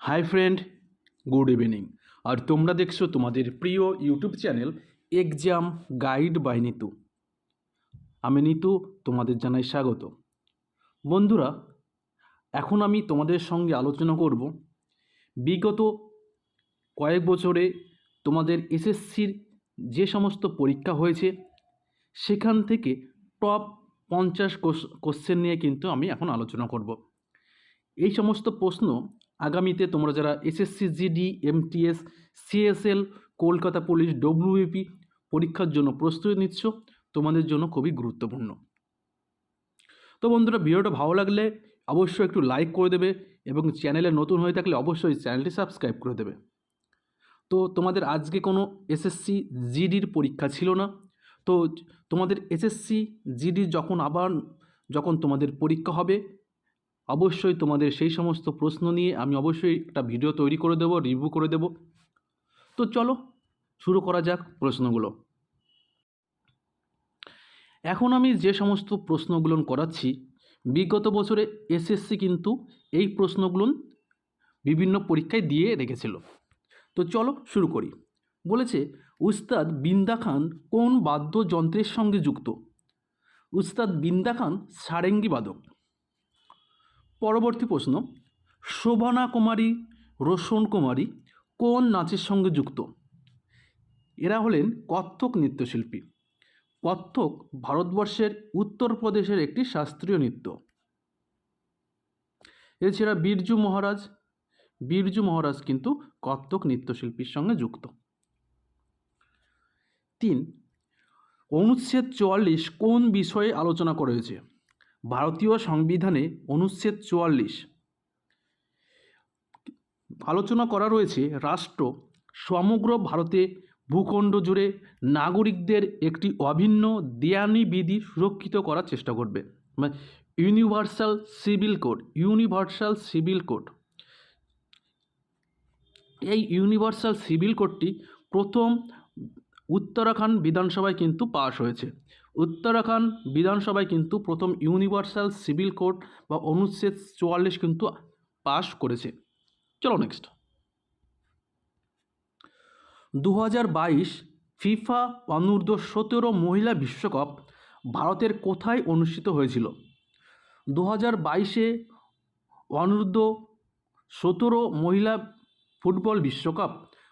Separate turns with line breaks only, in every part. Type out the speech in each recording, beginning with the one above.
Hi friend, good evening. আর তোমরা দেখছ তোমাদের প্রিয় YouTube channel exam guide by Nitu. আমি নিতু, তোমাদের জানাই স্বাগত। বন্ধুরা, এখন আমি তোমাদের সঙ্গে আলোচনা করব বিগত কয়েক বছরে তোমাদের এসএসসির যে সমস্ত পরীক্ষা হয়েছে, সেখান থেকে টপ পঞ্চাশ কোশ্চেন নিয়ে কিন্তু আমি এখন আলোচনা করব। এই সমস্ত প্রশ্ন আগামীতে তোমরা যারা SSC, GD, MTS, CSL, Kolkata police WP পরীক্ষার জন্য প্রস্তুতি নিচ্ছ, তোমাদের জন্য খুবই গুরুত্বপূর্ণ। তো বন্ধুরা, ভিডিওটা ভালো লাগলে অবশ্যই একটু লাইক করে দেবে এবং চ্যানেলে নতুন হয়ে থাকলে অবশ্যই চ্যানেলটি সাবস্ক্রাইব করে দেবে। তো তোমাদের আজকে কোনো এসএসসি, জিডির পরীক্ষা ছিল না। তো তোমাদের এসএসসি, জিডি যখন আবার, যখন তোমাদের পরীক্ষা হবে অবশ্যই তোমাদের সেই সমস্ত প্রশ্ন নিয়ে আমি অবশ্যই একটা ভিডিও তৈরি করে দেবো রিভিউ করে দেবো। তো চলো, শুরু করা যাক প্রশ্নগুলো। এখন আমি যে সমস্ত প্রশ্নগুলো করাচ্ছি, বিগত বছরে এসএসসি কিন্তু এই প্রশ্নগুলো বিভিন্ন পরীক্ষায় দিয়ে রেখেছিল। তো চলো, শুরু করি। বলেছে, উস্তাদ বিন্দা খান কোন বাদ্যযন্ত্রের সঙ্গে যুক্ত? উস্তাদ বিন্দা খান সারেঙ্গি বাদক। পরবর্তী প্রশ্ন, শোভনা কুমারী, রোশন কুমারী কোন নাচের সঙ্গে যুক্ত? এরা হলেন কত্থক নৃত্যশিল্পী। কত্থক ভারতবর্ষের উত্তরপ্রদেশের একটি শাস্ত্রীয় নৃত্য। এছাড়া বীরজু মহারাজ বীরজু মহারাজ কিন্তু কত্থক নৃত্যশিল্পীর সঙ্গে যুক্ত। তিন, অনুচ্ছেদ চুয়াল্লিশ কোন বিষয়ে আলোচনা করা হয়েছে? ভারতীয় সংবিধানে অনুচ্ছেদ চুয়াল্লিশ। আলোচনা করা রয়েছে, রাষ্ট্র সমগ্র ভারতে ভূখণ্ড জুড়ে নাগরিকদের একটি অভিন্ন দেয়ানি বিধি সুরক্ষিত করার চেষ্টা করবে। মানে universal civil code, universal civil code. এই ইউনিভার্সাল সিভিল কোডটি প্রথম উত্তরাখণ্ড বিধানসভায় কিন্তু পাশ হয়েছে। উত্তরাখণ্ড বিধানসভায় কিন্তু প্রথম ইউনিভার্সাল সিভিল কোড বা অনুচ্ছেদ চুয়াল্লিশ কিন্তু পাশ করেছে। চলো নেক্সট দু বাইশ ফিফা অনূর্ধ্ব সতেরো মহিলা বিশ্বকাপ ভারতের কোথায় অনুষ্ঠিত হয়েছিল? দু হাজার বাইশে অনূর্ধ্ব সতেরো মহিলা ফুটবল বিশ্বকাপ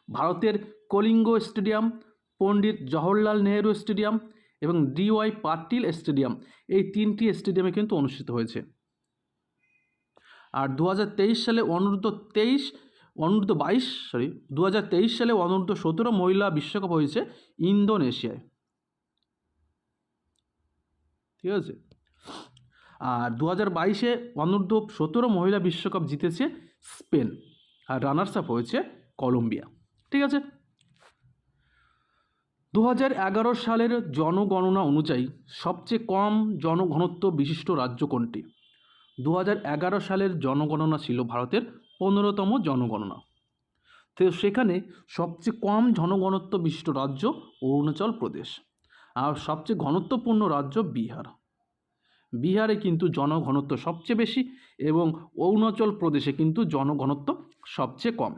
ভারতের কলিঙ্গ স্টেডিয়াম, পণ্ডিত জওহরলাল নেহেরু স্টেডিয়াম এবং ডিওয়াই পাটিল স্টেডিয়াম এই তিনটি স্টেডিয়ামে কিন্তু অনুষ্ঠিত হয়েছে। আর দু হাজার তেইশ সালে অনূর্ধ্ব তেইশ, অনূর্ধ্ব বাইশ সরি দু হাজার তেইশ সালে অনূর্ধ্ব সতেরো মহিলা বিশ্বকাপ হয়েছে ইন্দোনেশিয়ায়। ঠিক আছে? আর দু হাজার বাইশে অনূর্ধ্ব সতেরো মহিলা বিশ্বকাপ জিতেছে স্পেন, আর রানার্স আপ হয়েছে কলম্বিয়া। ঠিক আছে? দু হাজার এগারো সালের জনগণনা অনুযায়ী সবচেয়ে কম জনঘনত্ব বিশিষ্ট রাজ্য কোনটি? দু হাজার এগারো সালের জনগণনা ছিল ভারতের পনেরোতম জনগণনা। তো সেখানে সবচেয়ে কম জনঘনত্ব বিশিষ্ট রাজ্য অরুণাচল প্রদেশ আর সবচেয়ে ঘনত্বপূর্ণ রাজ্য বিহার। বিহারে কিন্তু জনঘনত্ব সবচেয়ে বেশি এবং অরুণাচল প্রদেশে কিন্তু জনঘনত্ব সবচেয়ে কম।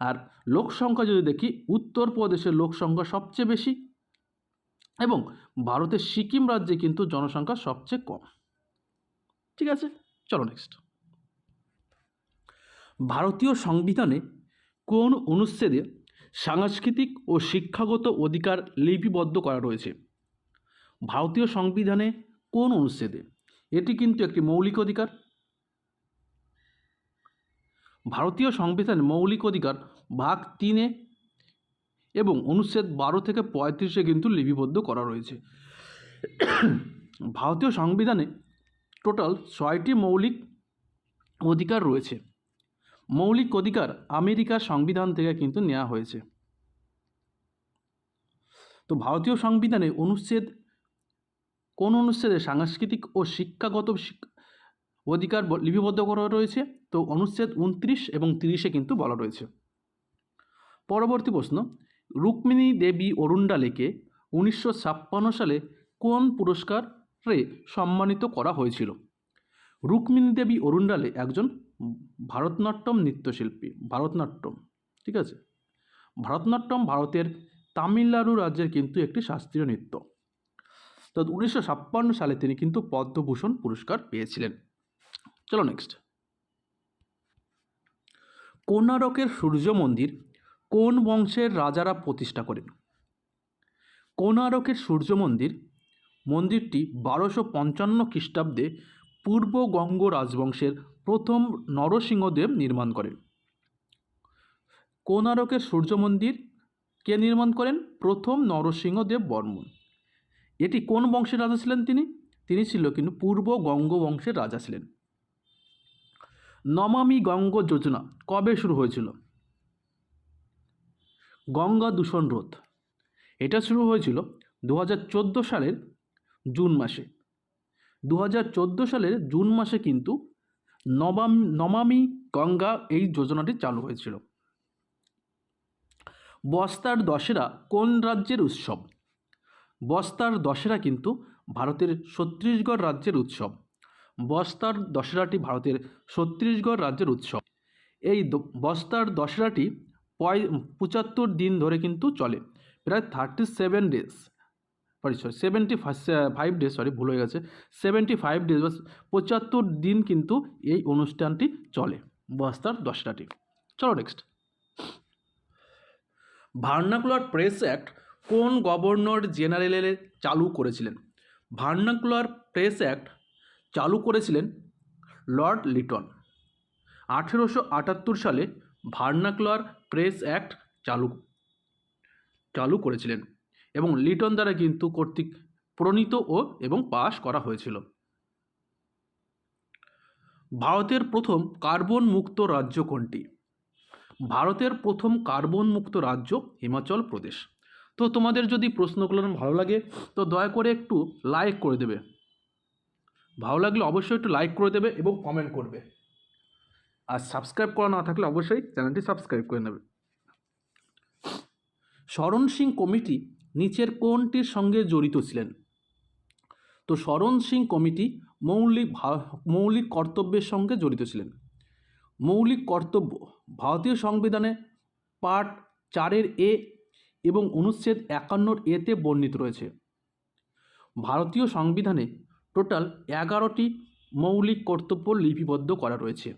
আর লোক সংখ্যা যদি দেখি উত্তরপ্রদেশের লোক সংখ্যা সবচেয়ে বেশি এবং ভারতের সিকিম রাজ্যে কিন্তু জনসংখ্যা সবচেয়ে কম। ঠিক আছে? চলো নেক্সট ভারতীয় সংবিধানে কোন অনুচ্ছেদে সাংস্কৃতিক ও শিক্ষাগত অধিকার লিপিবদ্ধ করা রয়েছে? ভারতীয় সংবিধানে কোন অনুচ্ছেদে? এটি কিন্তু একটি মৌলিক অধিকার। ভারতীয় সংবিধান মৌলিক অধিকার ভাগ তিনে এবং অনুচ্ছেদ বারো থেকে পঁয়ত্রিশে কিন্তু লিপিবদ্ধ করা রয়েছে। ভারতীয় সংবিধানে টোটাল ছয়টি মৌলিক অধিকার রয়েছে। মৌলিক অধিকার আমেরিকার সংবিধান থেকে কিন্তু নেওয়া হয়েছে। তো ভারতীয় সংবিধানে অনুচ্ছেদ, কোন অনুচ্ছেদে সাংস্কৃতিক ও শিক্ষাগত অধিকার লিপিবদ্ধ করা রয়েছে। তো অনুচ্ছেদ উনত্রিশ এবং তিরিশে কিন্তু বলা রয়েছে। পরবর্তী প্রশ্ন, রুক্মিণী দেবী অরুণ্ডালেকে উনিশশো ছাপ্পান্ন সালে কোন পুরস্কারে সম্মানিত করা হয়েছিল? রুক্মিণী দেবী অরুণ্ডালে একজন ভারতনাট্যম নৃত্যশিল্পী, ভারতনাট্যম, ঠিক আছে? ভারতনাট্যম ভারতের তামিলনাড়ু রাজ্যের কিন্তু একটি শাস্ত্রীয় নৃত্য। তো উনিশশো ছাপ্পান্ন সালে তিনি কিন্তু পদ্মভূষণ পুরস্কার পেয়েছিলেন। চলো নেক্সট কোনারকের সূর্য মন্দির কোন বংশের রাজারা প্রতিষ্ঠা করেন? কোনারকের সূর্য মন্দির মন্দিরটি বারোশো পঞ্চান্ন খ্রিস্টাব্দে পূর্ব গঙ্গ রাজবংশের প্রথম নরসিংহদেব নির্মাণ করেন। কোনারকের সূর্য মন্দির কে নির্মাণ করেন? প্রথম নরসিংহদেব বর্মন এটি কোন বংশের রাজা ছিলেন তিনি? তিনি ছিল কিন্তু পূর্ব গঙ্গ বংশের রাজা ছিলেন। নমামি গঙ্গ যোজনা কবে শুরু হয়েছিল? গঙ্গা দূষণ রোধ। এটা শুরু হয়েছিল দু হাজার চোদ্দ সালের জুন মাসে। দু হাজার চোদ্দ সালের জুন মাসে কিন্তু নবাম, নমামি গঙ্গা এই যোজনাটি চালু হয়েছিল। বস্তার দশেরা কোন রাজ্যের উৎসব? বস্তার দশেরা কিন্তু ভারতের ছত্তিশগড় রাজ্যের উৎসব। বস্তার দশেরাটি ভারতের ছত্তিশগড় রাজ্যের উৎসব। এই বস্তার দশেরাটি পয়, পঁচাত্তর দিন ধরে কিন্তু চলে। প্রায় thirty seven days sorry sorry seventy five days sorry ভুল হয়ে গেছে। সেভেন্টি ফাইভ ডেজ বা পঁচাত্তর দিন কিন্তু এই অনুষ্ঠানটি চলে, বস্তার দশটাটি চলো নেক্সট ভার্নাকুলার প্রেস অ্যাক্ট কোন গভর্নর জেনারেলের চালু করেছিলেন? ভার্নাকুলার প্রেস অ্যাক্ট চালু করেছিলেন লর্ড লিটন। আঠেরোশো আটাত্তর সালে ভার্নাকুলার প্রেস অ্যাক্ট চালু চালু করেছিলেন এবং লিটন দ্বারা কিন্তু কর্তৃক প্রণীত ও এবং পাশ করা হয়েছিল। ভারতের প্রথম কার্বন মুক্ত রাজ্য কোনটি? ভারতের প্রথম কার্বন মুক্ত রাজ্য হিমাচল প্রদেশ। তো তোমাদের যদি প্রশ্নগুলো ভালো লাগে, তো দয়া করে একটু লাইক করে দেবে। ভালো লাগলে অবশ্যই একটু লাইক করে দেবে এবং কমেন্ট করবে। আর সাবস্ক্রাইব করা না থাকলে অবশ্যই চ্যানেলটি সাবস্ক্রাইব করে নেবে। শরণ সিং কমিটি নিচের কোনটির সঙ্গে জড়িত ছিলেন। তো শরণ সিং কমিটি মৌলিক মৌলিক কর্তব্যের সঙ্গে জড়িত ছিলেন। মৌলিক কর্তব্য ভারতীয় সংবিধানে পার্ট চারের এ এবং অনুচ্ছেদ একান্নর এতে বর্ণিত রয়েছে। ভারতীয় সংবিধানে টোটাল এগারোটি মৌলিক কর্তব্য লিপিবদ্ধ করা রয়েছে।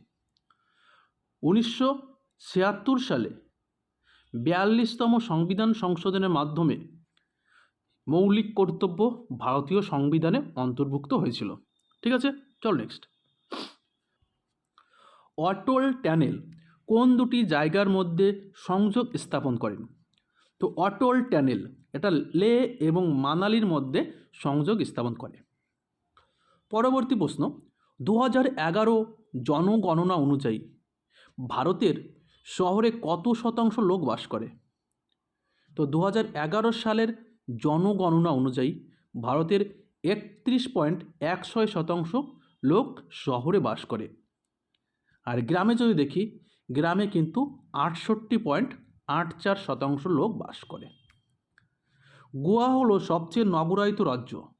উনিশশো ছিয়াত্তর সালে বিয়াল্লিশতম সংবিধান সংশোধনের মাধ্যমে মৌলিক কর্তব্য ভারতীয় সংবিধানে অন্তর্ভুক্ত হয়েছিল। ঠিক আছে? চল নেক্সট অটল ট্যানেল কোন দুটি জায়গার মধ্যে সংযোগ স্থাপন করেন? তো অটল ট্যানেল এটা লে এবং মানালির মধ্যে সংযোগ স্থাপন করে। পরবর্তী প্রশ্ন দু এগারো জনগণনা অনুযায়ী ভারতের শহরে কত শতাংশ লোক বাস করে? তো দু এগারো সালের জনগণনা অনুযায়ী ভারতের একত্রিশ পয়েন্ট এক ছয় শতাংশ লোক শহরে বাস করে। আর গ্রামে যদি দেখি, গ্রামে কিন্তু আটষট্টি পয়েন্ট আট চার শতাংশ লোক বাস করে। গোয়া হলো সবচেয়ে নগরায়িত রাজ্য।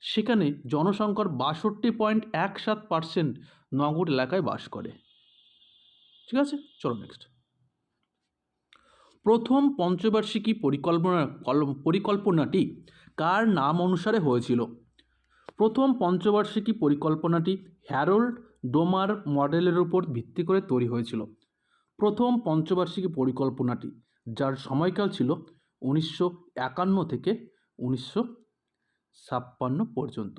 সেখানে জনসংখ্যার বাষট্টি পয়েন্ট এক সাত পার্সেন্ট নগর এলাকায় বাস করে। ঠিক আছে? চলো নেক্সট প্রথম পঞ্চবার্ষিকী পরিকল্পনা কল- পরিকল্পনাটি কার নাম অনুসারে হয়েছিল? প্রথম পঞ্চবার্ষিকী পরিকল্পনাটি হ্যারোল্ড ডোমার মডেলের উপর ভিত্তি করে তৈরি হয়েছিল। প্রথম পঞ্চবার্ষিকী পরিকল্পনাটি, যার সময়কাল ছিল উনিশশো একান্ন থেকে উনিশশো ছাপ্পান্ন পর্যন্ত।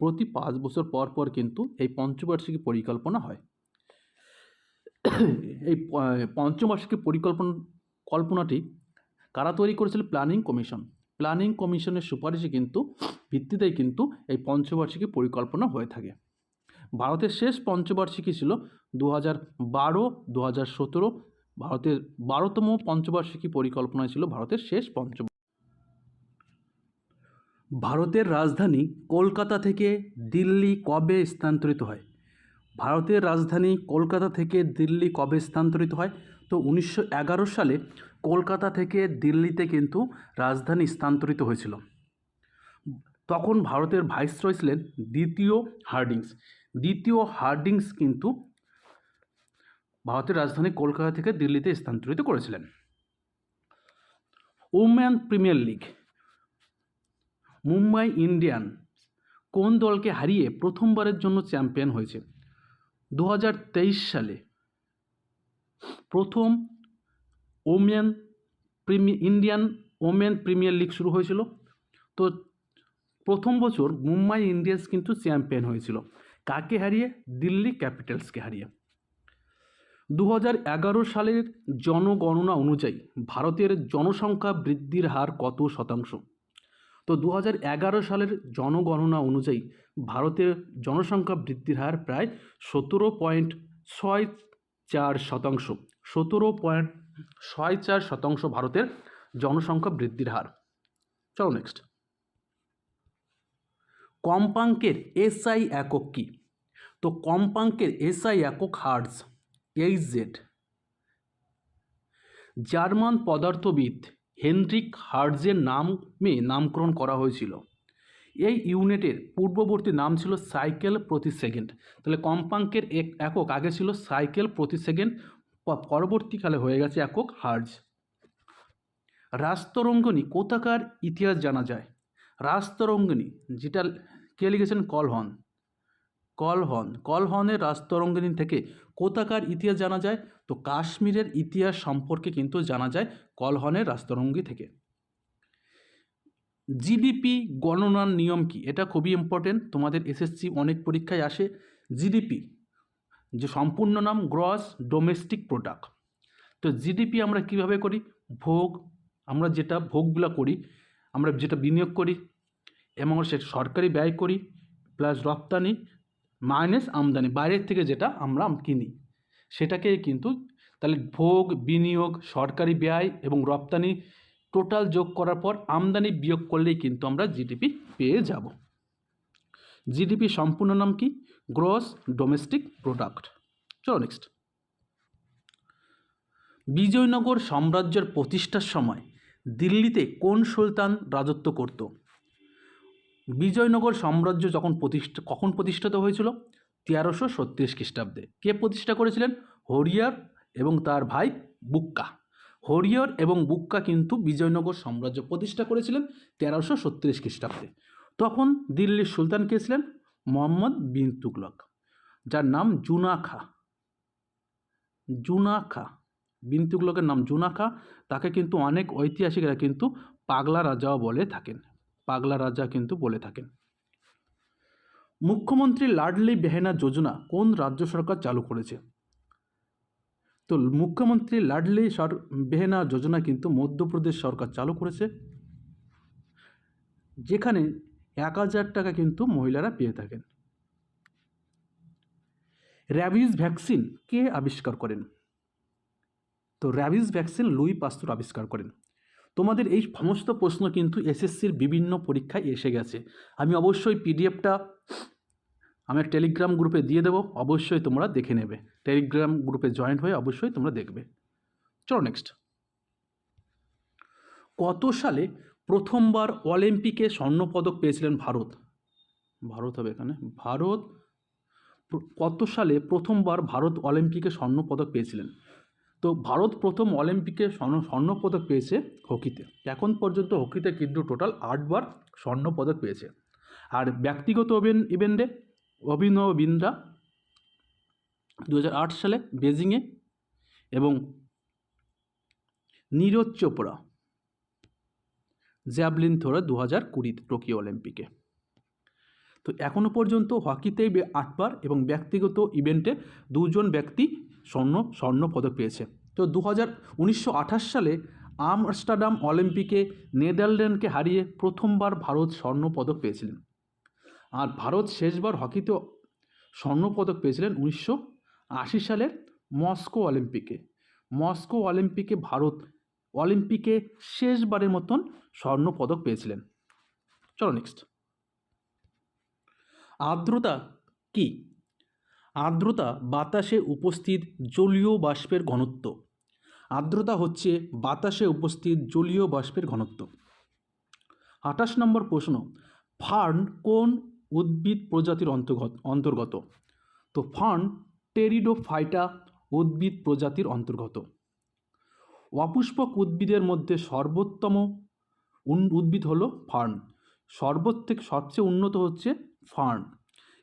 প্রতি পাঁচ বছর পর পর কিন্তু এই পঞ্চবার্ষিকী পরিকল্পনা হয়। এই পঞ্চবার্ষিকী পরিকল্পনা, কল্পনাটি কারা তৈরি করেছিল? Planning commission. প্ল্যানিং কমিশনের সুপারিশে কিন্তু, ভিত্তিতেই কিন্তু এই পঞ্চবার্ষিকী পরিকল্পনা হয়ে থাকে। ভারতের শেষ পঞ্চবার্ষিকী ছিল দু হাজার বারো দু হাজার সতেরো। ভারতের বারোতম পঞ্চবার্ষিকী পরিকল্পনা ছিল ভারতের শেষ পঞ্চ ভারতের রাজধানী কলকাতা থেকে দিল্লি কবে স্থানান্তরিত হয়? ভারতের রাজধানী কলকাতা থেকে দিল্লি কবে স্থানান্তরিত হয়? তো উনিশশো এগারো সালে কলকাতা থেকে দিল্লিতে কিন্তু রাজধানী স্থানান্তরিত হয়েছিল। তখন ভারতের ভাইসরয় ছিলেন দ্বিতীয় হার্ডিংস। দ্বিতীয় হার্ডিংস কিন্তু ভারতের রাজধানী কলকাতা থেকে দিল্লিতে স্থানান্তরিত করেছিলেন। Woman premier league Mumbai Indian কোন দলকে হারিয়ে প্রথমবারের জন্য চ্যাম্পিয়ন হয়েছে? দু হাজার তেইশ সালে প্রথম women premier, Indian women premier league শুরু হয়েছিল। তো প্রথম বছর মুম্বাই ইন্ডিয়ান্স কিন্তু চ্যাম্পিয়ন হয়েছিল। কাকে হারিয়ে? দিল্লি ক্যাপিটালসকে হারিয়ে। দু এগারো সালের জনগণনা অনুযায়ী ভারতের জনসংখ্যা বৃদ্ধির হার কত শতাংশ? তো দু সালের জনগণনা অনুযায়ী ভারতের জনসংখ্যা বৃদ্ধির হার প্রায় সতেরো পয়েন্ট ছয় চার শতাংশ, সতেরো পয়েন্ট ছয় চার শতাংশ ভারতের জনসংখ্যা বৃদ্ধির হার। চলো নেক্সট কম্পাঙ্কের এসআই একক কী? তো কম্পাঙ্কের এসআই একক হার্টস এইচ জেড। জার্মান পদার্থবিদ হেনরিক হার্টজের নামে নামকরণ করা হয়েছিল। এই ইউনিটের পূর্ববর্তী নাম ছিল সাইকেল প্রতি সেকেন্ড। তাহলে কম্পাঙ্কের এক একক আগে ছিল সাইকেল প্রতি সেকেন্ড পরবর্তীকালে হয়ে গেছে একক হার্জ। রাস্তরঙ্গনী কোথাকার ইতিহাস জানা যায়? রাস্তরঙ্গনী, যেটা কে লিখেছেন কলহন? কলহন, কলহনের রাস্তরঙ্গিনী থেকে কোথাকার ইতিহাস জানা যায়? তো কাশ্মীরের ইতিহাস সম্পর্কে কিন্তু জানা যায় কলহনের রাস্তরঙ্গি থেকে। জিডিপি গণনার নিয়ম কি? এটা খুবই ইম্পর্টেন্ট তোমাদের এসএসসি অনেক পরীক্ষায় আসে। জিডিপি যে সম্পূর্ণ নাম গ্রস ডোমেস্টিক প্রোডাক্ট। তো জিডিপি আমরা কীভাবে করি? ভোগ, আমরা যেটা ভোগগুলো করি, আমরা যেটা বিনিয়োগ করি, এবং সেটা সরকারি ব্যয় করি প্লাস রপ্তানি মাইনাস আমদানি, বাইরের থেকে যেটা আমরা কিনি। সেটাকে কিন্তু তাহলে ভোগ, বিনিয়োগ, সরকারি ব্যয় এবং রপ্তানি টোটাল যোগ করার পর আমদানি বিয়োগ করলেই কিন্তু আমরা জিডিপি পেয়ে যাব। জিডিপি সম্পূর্ণ নাম কি? Gross domestic product. চলো নেক্সট বিজয়নগর সাম্রাজ্যের প্রতিষ্ঠার সময় দিল্লিতে কোন সুলতান রাজত্ব করত? বিজয়নগর সাম্রাজ্য যখন প্রতিষ্ঠা, কখন প্রতিষ্ঠিত হয়েছিল? তেরোশো ছত্রিশ খ্রিস্টাব্দে। কে প্রতিষ্ঠা করেছিলেন? হরিয়ার এবং তার ভাই বুক্কা। হরিয়র এবং বুক্কা কিন্তু বিজয়নগর সাম্রাজ্য প্রতিষ্ঠা করেছিলেন তেরোশো ছত্রিশ খ্রিস্টাব্দে। তখন দিল্লির সুলতান কে ছিলেন? মোহাম্মদ বিন তুগলক। যার নাম জুনাখা। জুনাখা। বিন তুগলকের নাম জুনাখা। তাকে কিন্তু অনেক ঐতিহাসিকরা কিন্তু পাগলা রাজাও বলে থাকেন। পাগলা রাজা কিন্তু বলে থাকেন। মুখ্যমন্ত্রী লাডলি বেহেনা যোজনা কোন রাজ্য সরকার চালু করেছে? তো মুখ্যমন্ত্রী লাডলি সর, বেহেনা যোজনা কিন্তু মধ্যপ্রদেশ সরকার চালু করেছে। যেখানে এক হাজার টাকা কিন্তু মহিলারা পেয়ে থাকেন। র্যাবিজ ভ্যাকসিন কে আবিষ্কার করেন? তো র্যাবিজ ভ্যাকসিন লুই পাস্তুর আবিষ্কার করেন। তোমাদের এই সমস্ত প্রশ্ন কিন্তু এসএসসির বিভিন্ন পরীক্ষায় এসে গেছে। আমি অবশ্যই পিডিএফটা আমার টেলিগ্রাম গ্রুপে দিয়ে দেবো, অবশ্যই তোমরা দেখে নেবে। টেলিগ্রাম গ্রুপে জয়েন হয়ে অবশ্যই তোমরা দেখবে। চলো নেক্সট কত সালে প্রথমবার অলিম্পিকে স্বর্ণপদক পেয়েছিলেন ভারত? ভারত হবে এখানে। ভারত, কত সালে প্রথমবার ভারত অলিম্পিকে স্বর্ণপদক পেয়েছিলেন? তো ভারত প্রথম অলিম্পিকে স্বর্ণ স্বর্ণপদক পেয়েছে হকিতে। এখন পর্যন্ত হকিতে কিন্তু টোটাল আটবার স্বর্ণপদক পেয়েছে। আর ব্যক্তিগত ইভেন- ইভেন্টে অভিনব বিন্দ্রা দু হাজার আট সালে বেজিংয়ে এবং নীরজ চোপড়া, জ্যাভলিন থ্রোয়ে দু হাজার কুড়ি টোকিও অলিম্পিকে। তো এখনও পর্যন্ত হকিতেই আটবার এবং ব্যক্তিগত ইভেন্টে দুজন ব্যক্তি স্বর্ণ স্বর্ণ পদক পেয়েছে। তো দু হাজার সালে আমস্টারডাম অলিম্পিকে নেদারল্যান্ডকে হারিয়ে প্রথমবার ভারত স্বর্ণ পদক পেয়েছিলেন। আর ভারত শেষবার হকিতে স্বর্ণপদক পেয়েছিলেন উনিশশো আশি সালের মস্কো অলিম্পিকে। মস্কো অলিম্পিকে ভারত অলিম্পিকে শেষবারের মতন স্বর্ণপদক পেয়েছিলেন। চলো নেক্সট আর্দ্রতা কি? আর্দ্রতা বাতাসে উপস্থিত জলীয় বাষ্পের ঘনত্ব। আর্দ্রতা হচ্ছে বাতাসে উপস্থিত জলীয় বাষ্পের ঘনত্ব। আঠাশ নম্বর প্রশ্ন, ফার্ন কোন উদ্ভিদ প্রজাতির অন্তর্গত অন্তর্গত? তো ফার্ন টেরিডোফাইটা উদ্ভিদ প্রজাতির অন্তর্গত। অপুষ্পক উদ্ভিদের মধ্যে সর্বোত্তম উদ্ভিদ হলো ফার্ন। থেকে সবচেয়ে উন্নত হচ্ছে ফার্ন।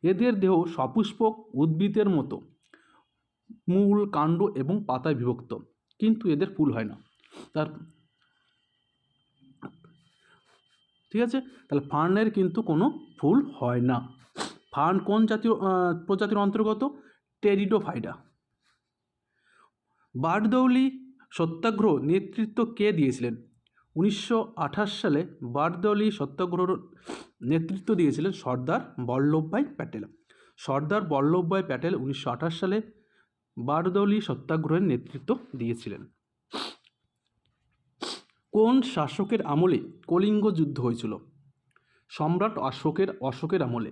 এদের দেহ সপুষ্পক উদ্ভিদের মতো। মূল কাণ্ড এবং পাতায় বিভক্ত। কিন্তু এদের ফুল হয় না। তার ঠিক আছে? তাহলে ফার্নের কিন্তু কোনো ফুল হয় না। ফার্ন কোন জাতীয় প্রজাতির অন্তর্গত? টেরিডোফাইডা বারদৌলি সত্যাগ্রহ নেতৃত্ব কে দিয়েছিলেন? উনিশশো আঠাশ সালে বারদৌলি সত্যাগ্রহর নেতৃত্ব দিয়েছিলেন সর্দার বল্লভভাই প্যাটেল। সর্দার বল্লভভাই প্যাটেল উনিশশো আঠাশ সালে বারদৌলি সত্যাগ্রহের নেতৃত্ব দিয়েছিলেন। কোন শাসকের আমলে কলিঙ্গ যুদ্ধ হয়েছিল? সম্রাট অশোকের অশোকের আমলে।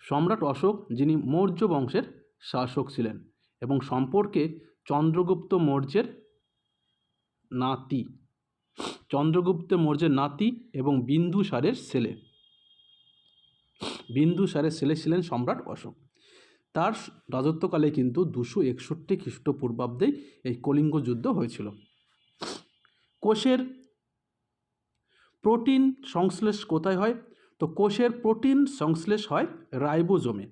সম্রাট অশোক, যিনি মৌর্য বংশের শাসক ছিলেন এবং সম্পর্কে চন্দ্রগুপ্ত মৌর্যের নাতি। চন্দ্রগুপ্ত মৌর্যের নাতি এবং বিন্দুসারের ছেলে। বিন্দুসারের ছেলে ছিলেন সম্রাট অশোক। তার রাজত্বকালে কিন্তু দুশো একষট্টি খ্রিস্টপূর্বাব্দে এই কলিঙ্গ যুদ্ধ হয়েছিল। কোষের প্রোটিন সংশ্লেষ কোথায় হয়? তো কোষের প্রোটিন সংশ্লেষ হয় রাইবোজোমে।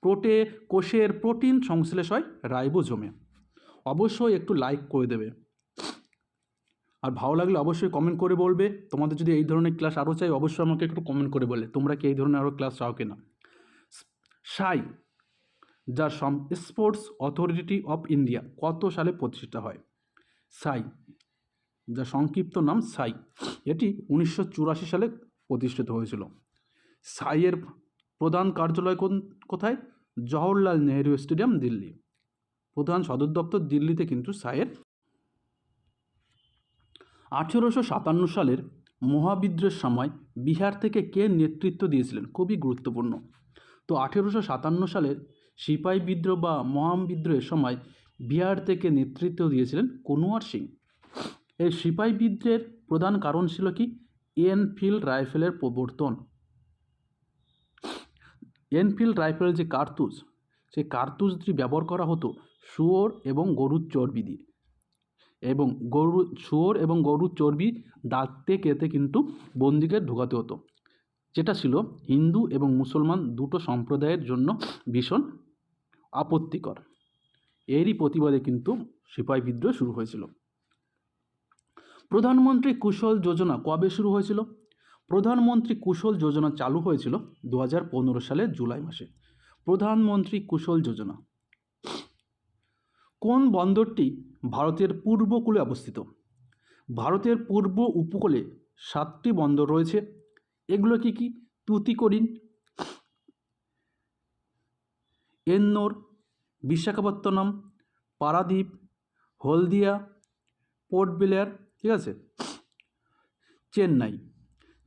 প্রোটে, কোষের প্রোটিন সংশ্লেষ হয় রাইবোজোমে। অবশ্যই একটু লাইক করে দেবে। আর ভালো লাগলে অবশ্যই কমেন্ট করে বলবে। তোমাদের যদি এই ধরনের ক্লাস আরও চাই, অবশ্যই আমাকে একটু কমেন্ট করে বলে। তোমরা কি এই ধরনের আরও ক্লাস চাও কিনা? সাই, যার সম স্পোর্টস অথরিটি অফ ইন্ডিয়া কত সালে প্রতিষ্ঠা হয়? সাই, যার সংক্ষিপ্ত নাম সাই। এটি উনিশশো চুরাশি সালে প্রতিষ্ঠিত হয়েছিল। সাইয়ের প্রধান কার্যালয় কোন, কোথায়? জওহরলাল নেহরু স্টেডিয়াম, দিল্লি। প্রধান সদর দপ্তর দিল্লিতে, কিন্তু সাইয়ের আঠেরোশো সাতান্ন সালের মহাবিদ্রোহের সময় বিহার থেকে কে নেতৃত্ব দিয়েছিলেন? খুবই গুরুত্বপূর্ণ। তো আঠেরোশো সাতান্ন সালের সিপাহী বিদ্রোহ বা মহাবিদ্রোহের সময় বিহার থেকে নেতৃত্ব দিয়েছিলেন কুনওয়ার সিং। এই সিপাহী বিদ্রোহের প্রধান কারণ ছিল কি? এনফিল্ড রাইফেলের প্রবর্তন। এনফিল্ড রাইফেল যে কার্তুজ, সেই কার্তুজটি ব্যবহার করা হতো শুয়োর এবং গরুর চর্বি দিয়ে এবং গরু শুয়োর এবং গরুর চর্বি দাঁতে কেটে কিন্তু বন্দিকে ঢোকাতে হতো। যেটা ছিল হিন্দু এবং মুসলমান দুটো সম্প্রদায়ের জন্য ভীষণ আপত্তিকর। এরই প্রতিবাদে কিন্তু সিপাহী বিদ্রোহ শুরু হয়েছিল। প্রধানমন্ত্রী কুশল যোজনা কবে শুরু হয়েছিল? প্রধানমন্ত্রী কুশল যোজনা চালু হয়েছিল দু হাজার পনেরো সালের জুলাই মাসে। প্রধানমন্ত্রী কুশল যোজনা। কোন বন্দরটি ভারতের পূর্বকূলে অবস্থিত। ভারতের পূর্ব উপকূলে সাতটি বন্দর রয়েছে। এগুলো কি কি তুতিকোরিন এন্নোর, বিশাখাপত্তনম, পারাদ্বীপ, হলদিয়া, পোর্ট ব্লেয়ার, ঠিক আছে? চেন্নাই।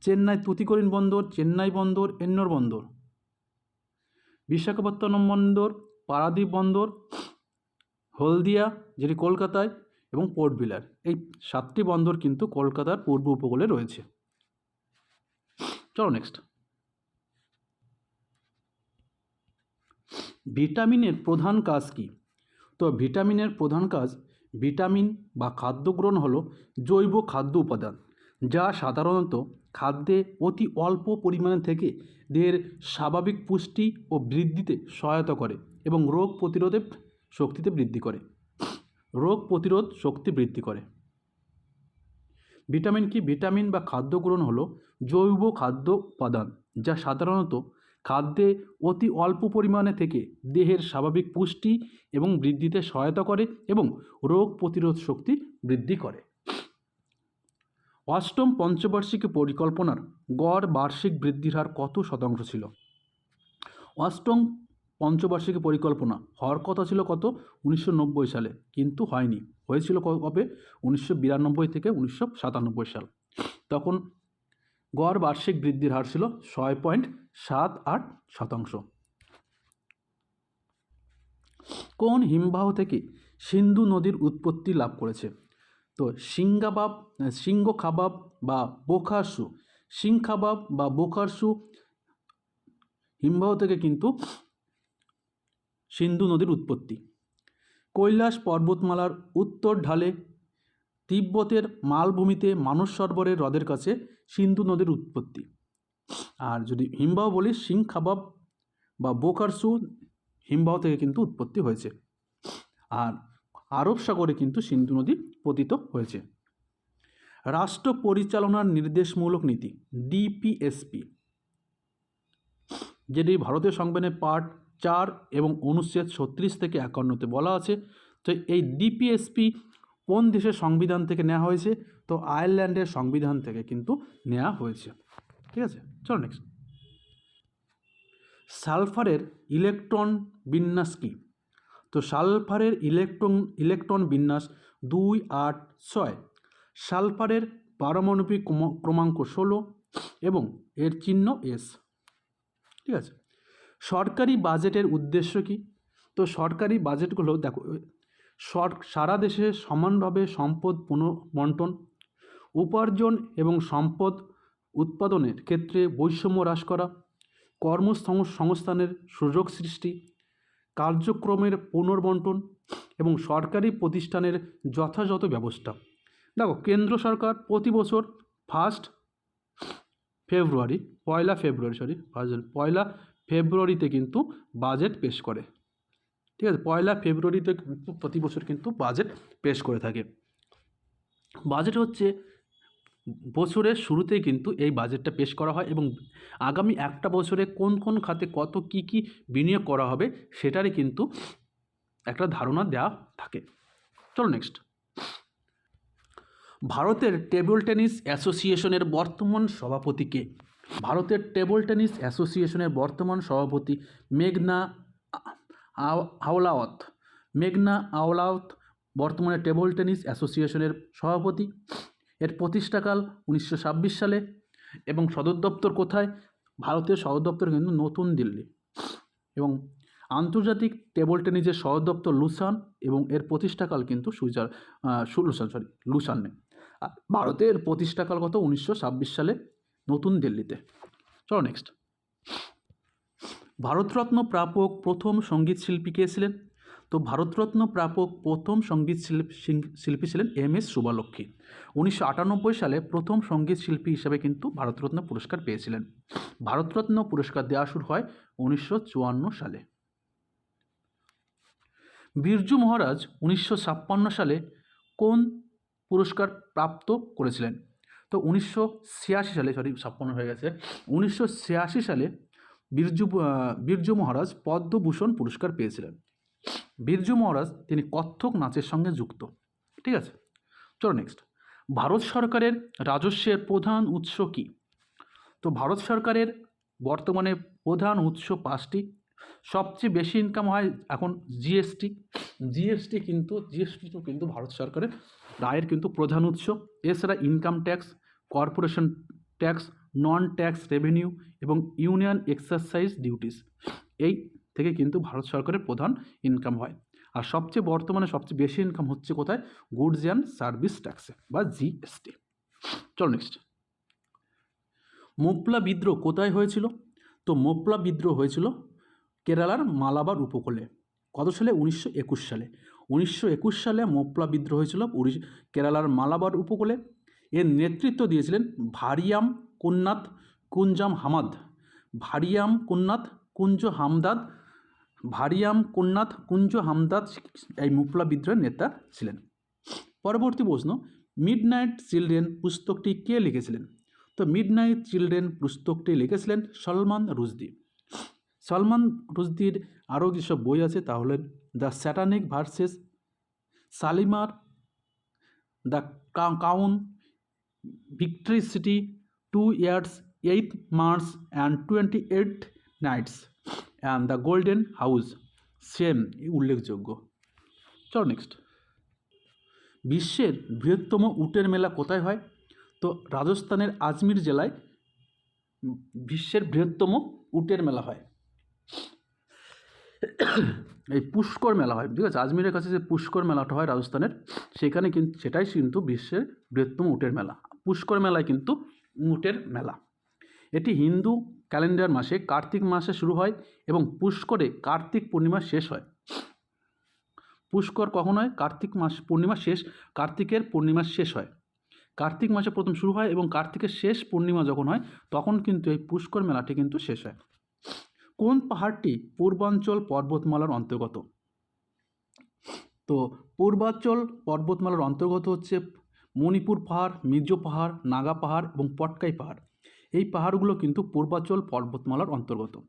চেন্নাই তুতিকোরিন বন্দর, চেন্নাই বন্দর, এন্নোর বন্দর। বিশাখাপত্তনম বন্দর, পারাদ্বীপ বন্দর হলদিয়া, যেটি কলকাতায়, এবং পোর্ট বিলার। এই সাতটি বন্দর কিন্তু কলকাতার পূর্ব উপকূলে রয়েছে। চলো নেক্সট ভিটামিনের প্রধান কাজ কি? তো ভিটামিনের প্রধান কাজ, ভিটামিন বা খাদ্য গ্রহণ হলো জৈব খাদ্য উপাদান, যা সাধারণত খাদ্যে অতি অল্প পরিমাণে থেকে দেহের স্বাভাবিক পুষ্টি ও বৃদ্ধিতে সহায়তা করে এবং রোগ প্রতিরোধে শক্তিতে বৃদ্ধি করে। রোগ প্রতিরোধ শক্তি বৃদ্ধি করে। ভিটামিন কি? ভিটামিন বা খাদ্য গ্রহণ হলো জৈব খাদ্য উপাদান, যা সাধারণত খাদ্যে অতি অল্প পরিমাণে থেকে দেহের স্বাভাবিক পুষ্টি এবং বৃদ্ধিতে সহায়তা করে এবং রোগ প্রতিরোধ শক্তি বৃদ্ধি করে। অষ্টম পঞ্চবার্ষিকী পরিকল্পনার গড় বার্ষিক বৃদ্ধির হার কত শতাংশ ছিল? অষ্টম পঞ্চবার্ষিকী পরিকল্পনা। হওয়ার কথা ছিল কত? উনিশশো নব্বই সালে। কিন্তু হয়নি। হয়েছিল কবে? উনিশশো বিরানব্বই থেকে উনিশশো সাতানব্বই সাল। তখন গড় বার্ষিক বৃদ্ধির হার ছিল ছয় পয়েন্ট সাত আট শতাংশ। কোন হিমবাহ থেকে সিন্ধু নদীর উৎপত্তি লাভ করেছে? তো সিঙ্গাবাব সিংহ খাবাব বা বোখারসু। সিংখাবাব বা বোখারসু হিমবাহ থেকে কিন্তু সিন্ধু নদীর উৎপত্তি। কৈলাস পর্বতমালার উত্তর ঢালে তিব্বতের মালভূমিতে মানস সরোবরের হ্রদের কাছে সিন্ধু নদীর উৎপত্তি। আর যদি হিমবাহ বলি সিং খাবাব বা বোকারসু হিমবাহ থেকে কিন্তু উৎপত্তি হয়েছে। আর আরব সাগরে কিন্তু সিন্ধু নদী পতিত হয়েছে। রাষ্ট্র পরিচালনার নির্দেশমূলক নীতি, ডিপিএসপি, যেটি ভারতীয় সংবিধানের পার্ট চার এবং অনুচ্ছেদ ছত্রিশ থেকে একান্নতে বলা আছে। তো এই ডিপিএসপি কোন দেশের সংবিধান থেকে নেওয়া হয়েছে? তো আয়ারল্যান্ডের সংবিধান থেকে কিন্তু নেওয়া হয়েছে। ঠিক আছে? চলো নেক্সট সালফারের ইলেকট্রন বিন্যাস কী? তো সালফারের ইলেকট্রন ইলেকট্রন বিন্যাস দুই আট ছয়। সালফারের পারমাণবিক ক্রমাঙ্ক ষোলো এবং এর চিহ্ন এস ঠিক আছে? সরকারি বাজেটের উদ্দেশ্য কি? তো সরকারি বাজেটগুলো দেখো, সর, সারা দেশে সমানভাবে সম্পদ পুনঃবন্টন উপার্জন এবং সম্পদ উৎপাদনের ক্ষেত্রে বৈষম্য হ্রাস করা কর্মসংস্থানের সুযোগ সৃষ্টি, কার্যক্রমের পুনর্বন্টন এবং সরকারি প্রতিষ্ঠানের যথাযথ ব্যবস্থা। দেখো, কেন্দ্র সরকার প্রতি বছর ফার্স্ট ফেব্রুয়ারি পয়লা ফেব্রুয়ারি সরি পয়লা ফেব্রুয়ারিতে কিন্তু বাজেট পেশ করে। ঠিক আছে? পয়লা ফেব্রুয়ারিতে প্রতি বছর কিন্তু বাজেট পেশ করে থাকে। বাজেট হচ্ছে বছরের শুরুতেই কিন্তু এই বাজেটটা পেশ করা হয় এবং আগামী একটা বছরে কোন কোন খাতে কত কি কি বিনিয়োগ করা হবে সেটারই কিন্তু একটা ধারণা দেওয়া থাকে। চলো নেক্সট ভারতের টেবিল টেনিস অ্যাসোসিয়েশনের বর্তমান সভাপতি কে? ভারতের টেবল টেনিস অ্যাসোসিয়েশনের বর্তমান সভাপতি মেঘনা আও- আওলাওয়াত। মেঘনা আওলাওয়াত বর্তমানে টেবল টেনিস অ্যাসোসিয়েশনের সভাপতি। এর প্রতিষ্ঠাকাল উনিশশো ছাব্বিশ সালে এবং সদর দপ্তর কোথায়? ভারতের সদর দপ্তর কিন্তু নতুন দিল্লি। এবং আন্তর্জাতিক টেবল টেনিসের সদর দপ্তর লুসান এবং এর প্রতিষ্ঠাকাল কিন্তু সুইজার লুসান, সরি, লুসানে ভারতের প্রতিষ্ঠাকাল কত? উনিশশো ছাব্বিশ সালে। নতুন দিল্লিতে। চলো নেক্সট ভারতরত্ন প্রাপক প্রথম সংগীত শিল্পী কে ছিলেন? তো ভারতরত্ন প্রাপক প্রথম সংগীত শিল্প- ছিলেন এম এস শুভালক্ষ্মী উনিশশো আটানব্বই সালে প্রথম সংগীত শিল্পী হিসেবে কিন্তু ভারতরত্ন পুরস্কার পেয়েছিলেন। ভারতরত্ন পুরস্কার দেওয়া শুরু হয় উনিশশো চুয়ান্ন সালে। বিরজু মহারাজ উনিশশো ছাপ্পান্ন সালে কোন পুরস্কার প্রাপ্ত করেছিলেন? উনিশশো ছিয়াশি সালে সরি ছাপ্পান্ন হয়ে গেছে। উনিশশো ছিয়াশি সালে বিরজু বিরজু মহারাজ পদ্মভূষণ পুরস্কার পেয়েছিলেন। বিরজু মহারাজ তিনি কত্থক নাচের সঙ্গে যুক্ত। ঠিক আছে? চলো নেক্সট ভারত সরকারের রাজস্বের প্রধান উৎস কী? তো ভারত সরকারের বর্তমানে প্রধান উৎস পাঁচটি। সবচেয়ে বেশি ইনকাম হয় এখন জিএসটি জিএসটি কিন্তু জিএসটি তো কিন্তু ভারত সরকারের রায়ের কিন্তু প্রধান উৎস। এছাড়া income tax corporation tax non tax revenue এবং ইউনিয়ন এক্সারসাইজ ডিউটিস। এই থেকে কিন্তু ভারত সরকারের প্রধান ইনকাম হয়। আর সবচেয়ে বর্তমানে সবচেয়ে বেশি ইনকাম হচ্ছে কোথায়? গুডস অ্যান্ড সার্ভিস ট্যাক্সে বা জিএসটি। চলো নেক্সট মোপলা বিদ্রোহ কোথায় হয়েছিল? তো মোপলা বিদ্রোহ হয়েছিল কেরালার মালাবার উপকূলে। কত সালে? উনিশশো একুশ সালে। উনিশশো একুশ সালে মোপলা বিদ্রোহ হয়েছিল কেরালার মালাবার উপকূলে। এর নেতৃত্ব দিয়েছিলেন ভারিয়াম কুন্নাথ কুঞ্জাম হামাদ। ভারিয়াম কুন্নাথ কুঞ্জ হামদাদ, ভারিয়াম কুন্নাথ কুঞ্জ হামদাদ এই মোপলা বিদ্রোহের নেতা ছিলেন। পরবর্তী প্রশ্ন মিড নাইট চিলড্রেন পুস্তকটি কে লিখেছিলেন? তো মিড নাইট চিলড্রেন পুস্তকটি লিখেছিলেন সলমান রুজদি সলমান রুজদির আরও যেসব বই আছে তাহলে the satanic verses, Shalimar the clown victory city two years eight months and twenty eight nights and the golden house same উল্লেখযোগ্য। চলো নেক্সট বিশ্বের বৃহত্তম উটের মেলা কোথায় হয়? তো রাজস্থানের আজমির জেলায় বিশ্বের বৃহত্তম উটের মেলা হয়। এই পুষ্কর মেলা হয়, ঠিক আছে? আজমিরের কাছে যে পুষ্কর মেলাটা হয় রাজস্থানের, সেখানে কিন্তু সেটাই কিন্তু বিশ্বের বৃহত্তম উটের মেলা। পুষ্কর মেলায় কিন্তু উটের মেলা। এটি হিন্দু ক্যালেন্ডার মাসে কার্তিক মাসে শুরু হয় এবং পুষ্করে কার্তিক পূর্ণিমা শেষ হয়। পুষ্কর কখন হয়? কার্তিক মাস, পূর্ণিমা শেষ, কার্তিকের পূর্ণিমা শেষ হয়। কার্তিক মাসে প্রথম শুরু হয় এবং কার্তিকের শেষ পূর্ণিমা যখন হয়, তখন কিন্তু এই পুষ্কর মেলাটি কিন্তু শেষ হয়। কোন পাহাড়টি পূর্বাঞ্চল পর্বতমালার অন্তর্গত? তো, পূর্বাঞ্চল পর্বতমালার অন্তর্গত হচ্ছে মণিপুর পাহাড়, মির্জো পাহাড়, নাগা পাহাড় এবং পটকাই পাহাড়। এই পাহাড়গুলো কিন্তু পূর্বাচল পর্বতমালার অন্তর্গত।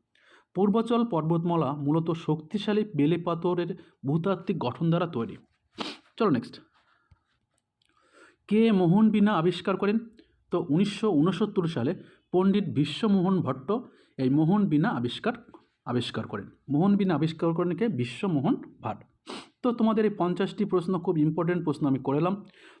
পূর্বাচল পর্বতমালা মূলত শক্তিশালী বেলে পাথরের ভূতাত্ত্বিক গঠন দ্বারা তৈরি। চলো নেক্সট কে মোহন বিনা আবিষ্কার করেন? তো উনিশশো উনসত্তর সালে পণ্ডিত বিশ্বমোহন ভট্ট এই মোহন বিনা আবিষ্কার আবিষ্কার করেন। মোহন বিনা আবিষ্কার করেন কে? বিশ্বমোহন ভাট। তো তোমাদের এই পঞ্চাশটি প্রশ্ন খুব ইম্পর্টেন্ট প্রশ্ন আমি করলাম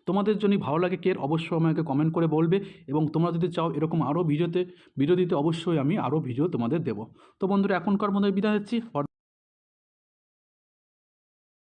তোমাদের যদি ভালো লাগে কে অবশ্যই আমাকে কমেন্ট করে বলবে এবং তোমরা যদি চাও এরকম আরও ভিডিওতে ভিডিও দিতে অবশ্যই আমি আরও ভিডিও তোমাদের দেবো। তো বন্ধুরা, এখনকার মধ্যে বিদায় হচ্ছি